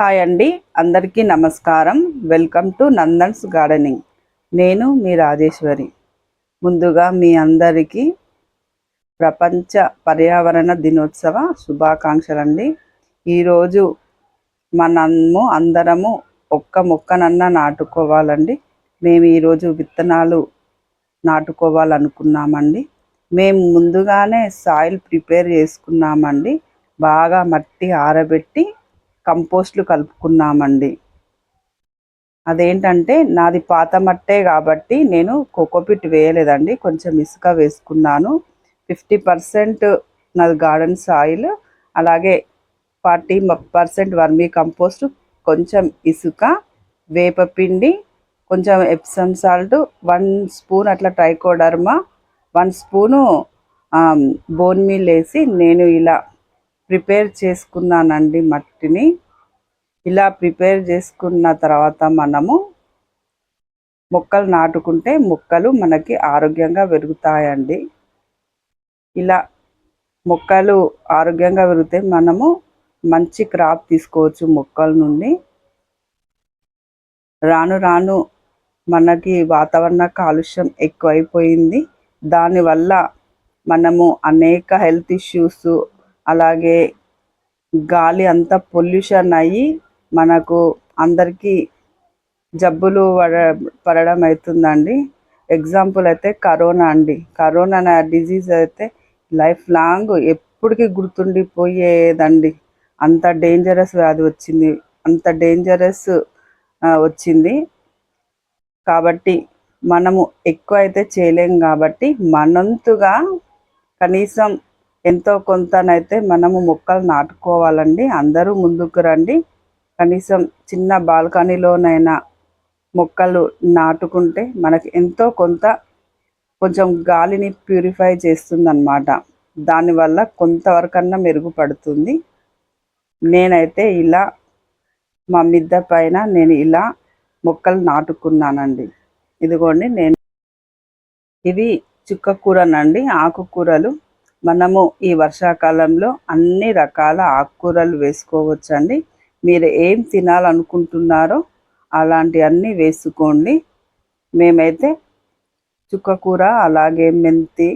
Hi అండి అందరికీ నమస్కారం. Welcome to Nandan's gardening. నేను మీ రాజేశ్వరి. ముందుగా మీ అందరికీ ప్రపంచ పర్యావరణ దినోత్సవ శుభాకాంక్షలు అండి ఈరోజు మనము అందరము ఒక్క మొక్కనన్నా నాటుకోవాలండి. మేము ఈరోజు విత్తనాలు నాటుకోవాలనుకున్నామండి. మేము ముందుగానే సాయిల్ ప్రిపేర్ చేసుకున్నామండి. బాగా మట్టి ఆరబెట్టి కంపోస్ట్లు కలుపుకున్నామండి. అదేంటంటే నాది పాత మట్టే కాబట్టి నేను కోకోపిట్ వేయలేదండి. కొంచెం ఇసుక వేసుకున్నాను. ఫిఫ్టీ పర్సెంట్ నాది గార్డెన్ సాయిల్. అలాగే ఫార్టీ పర్సెంట్ వర్మీ కంపోస్ట్ కొంచెం ఇసుక వేపపిండి కొంచెం ఎప్సమ్ సాల్ట్ వన్ స్పూన్ అట్లా trichoderma one spoon bone meal వేసి నేను ఇలా ప్రిపేర్ చేసుకున్నానండి మట్టిని. ఇలా ప్రిపేర్ చేసుకున్న తర్వాత మనము మొక్కలు నాటుకుంటే మొక్కలు మనకి ఆరోగ్యంగా పెరుగుతాయండి. ఇలా మొక్కలు ఆరోగ్యంగా పెరిగితే మనము మంచి క్రాప్ తీసుకోవచ్చు మొక్కల నుండి. రాను రాను మనకి వాతావరణ కాలుష్యం ఎక్కువైపోయింది. దానివల్ల మనము అనేక హెల్త్ ఇష్యూస్ అలాగే గాలి అంతా పొల్యూషన్ అయ్యి మనకు అందరికీ జబ్బులు పడ పడడం అవుతుందండి. ఎగ్జాంపుల్ అయితే కరోనా అండి. కరోనా అనే డిజీజ్ అయితే లైఫ్ లాంగ్ ఎప్పటికీ గుర్తుండిపోయేదండి. అంత డేంజరస్ వ్యాధి వచ్చింది. అంత డేంజరస్ వచ్చింది. కాబట్టి మనము ఎక్కువ అయితే చేయలేం కాబట్టి మనంతుగా కనీసం ఎంతో కొంతనైతే మనము మొక్కలు నాటుకోవాలండి. అందరూ ముందుకు రండి. కనీసం చిన్న బాల్కనీలోనైనా మొక్కలు నాటుకుంటే మనకి ఎంతో కొంత కొంచెం గాలిని ప్యూరిఫై చేస్తుందన్నమాట. దానివల్ల కొంతవరకన్నా మెరుగుపడుతుంది. నేనైతే ఇలా మా మిద్ద పైన నేను ఇలా మొక్కలు నాటుకున్నానండి. ఇదిగోండి నేను ఇవి చుక్కకూరనండి ఆకుకూరలు. మనము ఈ వర్షాకాలంలో అన్ని రకాల ఆకుకూరలు వేసుకోవచ్చండి. మీరు ఏం తినాలనుకుంటున్నారో అలాంటి అన్నీ వేసుకోండి. మేమైతే చుక్కకూర అలాగే మెంతి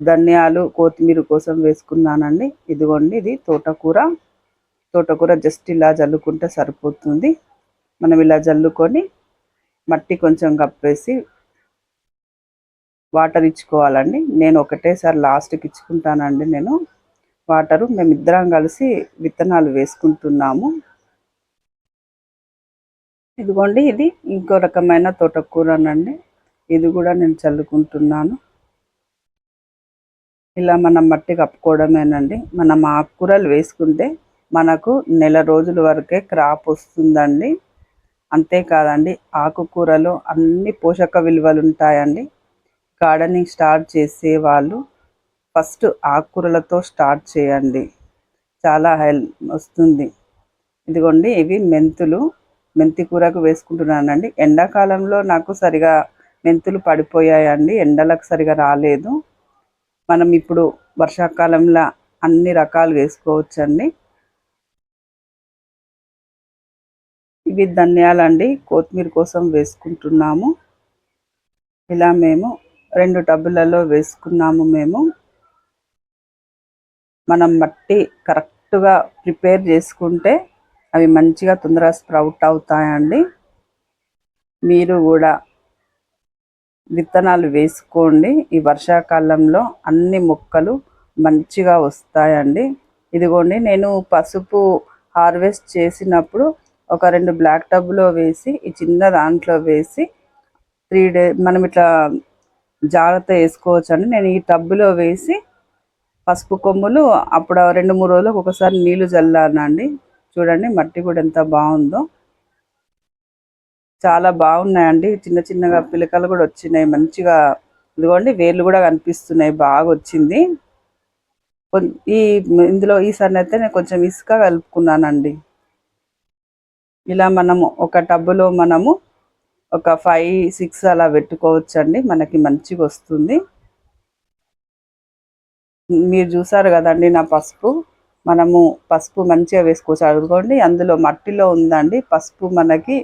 ధనియాలు కొత్తిమీర కోసం వేసుకున్నానండి. ఇదిగోండి ఇది తోటకూర. తోటకూర జస్ట్ ఇలా జల్లుకుంటే సరిపోతుంది. మనం ఇలా జల్లుకొని మట్టి కొంచెం కప్పేసి వాటర్ ఇచ్చుకోవాలండి. నేను ఒకటేసారి లాస్ట్కి ఇచ్చుకుంటానండి నేను. వాటరు మేమిద్దరం కలిసి విత్తనాలు వేసుకుంటున్నాము. ఇదిగోండి ఇది ఇంకో రకమైన తోటకూరనండి. ఇది కూడా నేను చల్లుకుంటున్నాను. ఇలా మనం మట్టి కప్పుకోవడమేనండి. మనం ఆకుకూరలు వేసుకుంటే మనకు నెల రోజుల వరకే క్రాప్ వస్తుందండి. అంతేకాదండి ఆకుకూరలో అన్ని పోషక విలువలు ఉంటాయండి గార్డెనింగ్ స్టార్ట్ చేసే వాళ్ళు ఫస్ట్ ఆకుకూరలతో స్టార్ట్ చేయండి. చాలా హెల్ వస్తుంది. ఇదిగోండి ఇవి మెంతులు. మెంతి కూరకు వేసుకుంటున్నానండి. ఎండాకాలంలో నాకు సరిగా మెంతులు పడిపోయాయండి. ఎండలకు సరిగా రాలేదు. మనం ఇప్పుడు వర్షాకాలంలో అన్ని రకాలు వేసుకోవచ్చండి. ఇవి ధనియాలండి. కొత్తిమీర కోసం వేసుకుంటున్నాము. ఇలా మేము రెండు టబ్బులలో వేసుకున్నాము మేము. మనం మట్టి కరెక్ట్గా ప్రిపేర్ చేసుకుంటే అవి మంచిగా తొందరగా స్ప్రౌట్ అవుతాయండి. మీరు కూడా విత్తనాలు వేసుకోండి. ఈ వర్షాకాలంలో అన్ని మొక్కలు మంచిగా వస్తాయండి. ఇదిగోండి నేను పసుపు హార్వెస్ట్ చేసినప్పుడు ఒక రెండు బ్లాక్ టబ్లో వేసి ఈ చిన్న దాంట్లో వేసి త్రీ డే మనం ఇట్లా జాగ్రత్త వేసుకోవచ్చు అండి నేను ఈ టబ్బులో వేసి పసుపు కొమ్ములు అప్పుడు రెండు మూడు రోజులకు ఒకసారి నీళ్ళు చల్లానండి చూడండి మట్టి కూడా ఎంత బాగుందో. చాలా బాగున్నాయండి. చిన్న చిన్నగా పిలకలు కూడా వచ్చినాయి. మంచిగా ఇదిగోండి వేర్లు కూడా కనిపిస్తున్నాయి. బాగా వచ్చింది. ఈ ఇందులో ఈసారి అయితే నేను కొంచెం ఇసుక కలుపుకున్నానండి. ఇలా మనము ఒక టబ్బులో మనము ఒక ఫైవ్ సిక్స్ అలా పెట్టుకోవచ్చండి. మనకి మంచిగా వస్తుంది. మీరు చూసారు కదండి నా పసుపు. మనము పసుపు మంచిగా వేసుకోవచ్చు. అడుగుకోండి అందులో మట్టిలో ఉందండి. పసుపు మనకి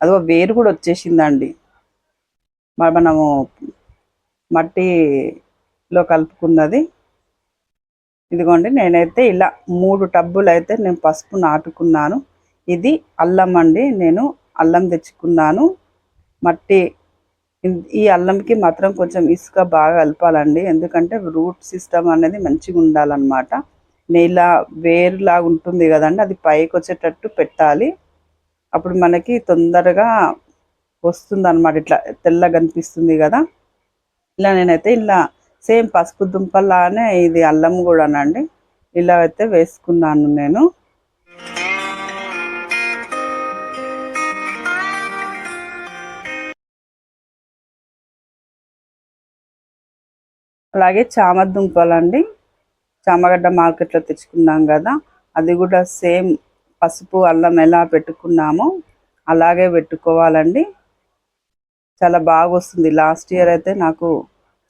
అదో వేరు కూడా వచ్చేసిందండి. మనము మట్టిలో కలుపుకున్నది. ఇదిగోండి నేనైతే ఇలా మూడు టబ్బులు అయితే నేను పసుపు నాటుకున్నాను. ఇది అల్లం అండి. నేను అల్లం తెచ్చుకున్నాను. మట్టి ఈ అల్లంకి మాత్రం కొంచెం ఇసుక బాగా కలపాలండి. ఎందుకంటే రూట్ సిస్టమ్ అనేది మంచిగా ఉండాలన్నమాట. నేల వేరులాగా ఉంటుంది కదండి అది పైకి వచ్చేటట్టు పెట్టాలి. అప్పుడు మనకి తొందరగా వస్తుంది అనమాట ఇట్లా తెల్లగా కనిపిస్తుంది కదా. ఇలా నేనైతే ఇలా సేమ్ పసుపు దుంపలానే ఇది అల్లం కూడానండి. ఇలా అయితే వేసుకున్నాను నేను. అలాగే చామదుంపలండి చామగడ్డ మార్కెట్లో తెచ్చుకున్నాం కదా అది కూడా సేమ్ పసుపు అల్లం ఎలా పెట్టుకున్నామో అలాగే పెట్టుకోవాలండి. చాలా బాగా వస్తుంది లాస్ట్ ఇయర్ అయితే నాకు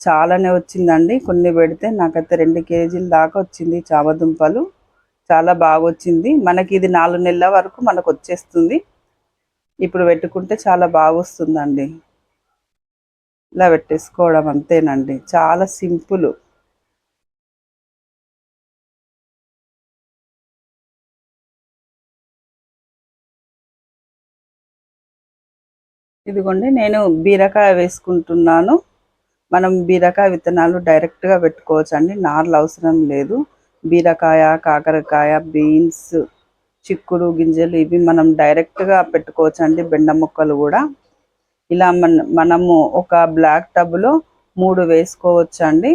చాలానే వచ్చిందండి. కొన్ని పెడితే నాకైతే రెండు కేజీల దాకా వచ్చింది చామదుంపలు చాలా బాగా వచ్చింది మనకి ఇది నాలుగు నెలల వరకు మనకు వచ్చేస్తుంది. ఇప్పుడు పెట్టుకుంటే చాలా బాగా వస్తుందండి ఇలా పెట్టేసుకోవడం అంతేనండి. చాలా సింపుల్. ఇదిగోండి నేను బీరకాయ వేసుకుంటున్నాను. మనం బీరకాయ విత్తనాలు డైరెక్ట్గా పెట్టుకోవచ్చు అండి నార్లు అవసరం లేదు. బీరకాయ కాకరకాయ బీన్స్ చిక్కుడు గింజలు ఇవి మనం డైరెక్ట్గా పెట్టుకోవచ్చు అండి బెండ ముక్కలు కూడా. ఇలా మన మనము ఒక బ్లాక్ టబ్లో మూడు వేసుకోవచ్చు అండి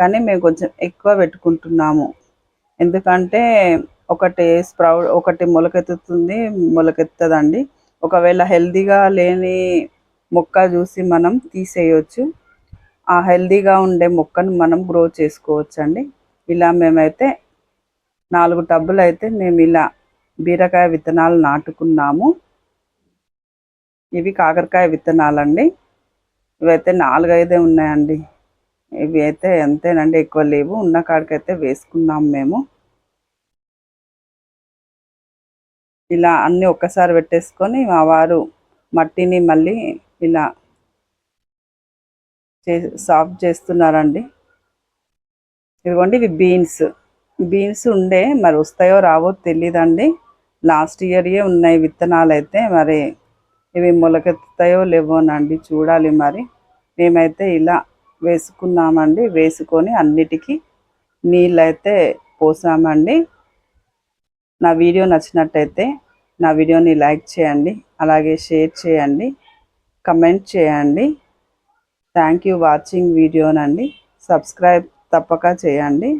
కానీ మేము కొంచెం ఎక్కువ పెట్టుకుంటున్నాము. ఎందుకంటే ఒకటి స్ప్రౌ ఒకటి మొలకెత్తుతుంది మొలకెత్తదండి. ఒకవేళ హెల్దీగా లేని మొక్క చూసి మనం తీసేయచ్చు. ఆ హెల్దీగా ఉండే మొక్కను మనం గ్రో చేసుకోవచ్చు అండి ఇలా మేమైతే నాలుగు టబ్బులు అయితే మేము ఇలా బీరకాయ విత్తనాలు నాటుకున్నాము. ఇవి కాకరకాయ విత్తనాలండి. ఇవైతే నాలుగైదే ఉన్నాయండి. ఇవి అయితే ఎంతేనండి ఎక్కువ లేవు. ఉన్న కాడికైతే వేసుకున్నాం మేము. ఇలా అన్నీ ఒక్కసారి పెట్టేసుకొని మా వారు మట్టిని మళ్ళీ ఇలా చే సాఫ్ చేస్తున్నారండి. ఇదిగోండి ఇవి బీన్స్. బీన్స్ ఉండే మరి వస్తాయో రావో తెలీదండి. లాస్ట్ ఇయర్యే ఉన్నాయి విత్తనాలు అయితే మరి ఇవి మొలకెత్తుతాయో లేవోనండి చూడాలి మరి. మేమైతే ఇలా వేసుకున్నామండి వేసుకొని అన్నిటికీ నీళ్ళైతే పోసామండి. నా వీడియో నచ్చినట్టయితే నా వీడియోని లైక్ చేయండి అలాగే షేర్ చేయండి కమెంట్ చేయండి. థ్యాంక్ యూ వాచింగ్ వీడియోనండి. సబ్స్క్రైబ్ తప్పక చేయండి.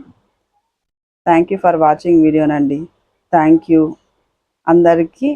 Thank you for watching వీడియోనండి. Thank you. అందరికీ